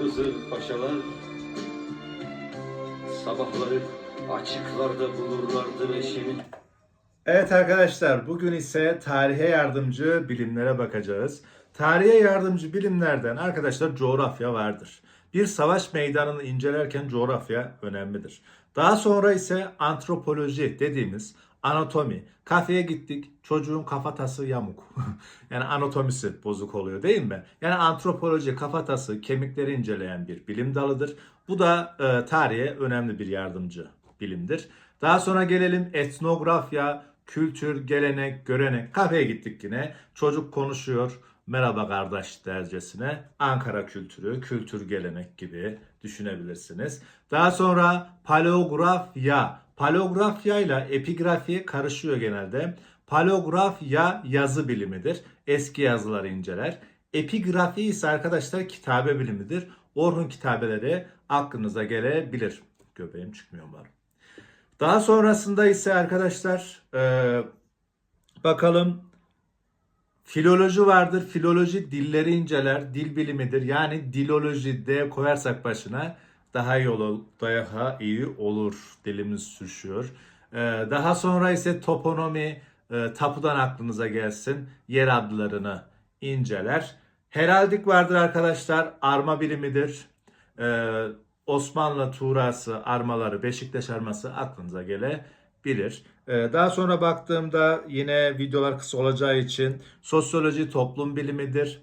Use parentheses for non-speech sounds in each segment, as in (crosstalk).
kızı paşalar sabahları açıklarda bulurlardı eşini. Evet arkadaşlar bugün ise tarihe yardımcı bilimlere bakacağız. Tarihe yardımcı bilimlerden arkadaşlar coğrafya vardır. Bir savaş meydanını incelerken coğrafya önemlidir. Daha sonra ise antropoloji dediğimiz anatomi. Kafeye gittik çocuğun kafatası yamuk. (laughs) yani anatomisi bozuk oluyor değil mi? Yani antropoloji kafatası kemikleri inceleyen bir bilim dalıdır. Bu da e, tarihe önemli bir yardımcı bilimdir. Daha sonra gelelim etnografya, kültür, gelenek, görenek. Kafeye gittik yine. Çocuk konuşuyor. Merhaba kardeş dercesine. Ankara kültürü, kültür, gelenek gibi düşünebilirsiniz. Daha sonra paleografya. Paleografya ile epigrafi karışıyor genelde. Paleografya yazı bilimidir. Eski yazıları inceler. Epigrafi ise arkadaşlar kitabe bilimidir. Orhun kitabeleri aklınıza gelebilir. Göbeğim çıkmıyor umarım. Daha sonrasında ise arkadaşlar e, bakalım filoloji vardır. Filoloji dilleri inceler. Dil bilimidir. Yani diloloji de koyarsak başına daha iyi olur. Daha iyi olur. Dilimiz sürüşüyor. E, daha sonra ise toponomi e, tapudan aklınıza gelsin. Yer adlarını inceler. Heraldik vardır arkadaşlar. Arma bilimidir. Ee, Osmanlı Tuğrası armaları, Beşiktaş arması aklınıza gelebilir. Ee, daha sonra baktığımda yine videolar kısa olacağı için sosyoloji toplum bilimidir.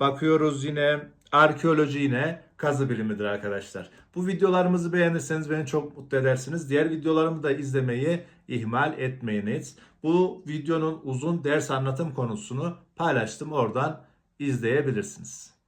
Bakıyoruz yine arkeoloji yine kazı bilimidir arkadaşlar. Bu videolarımızı beğenirseniz beni çok mutlu edersiniz. Diğer videolarımı da izlemeyi ihmal etmeyiniz. Bu videonun uzun ders anlatım konusunu paylaştım. Oradan izleyebilirsiniz.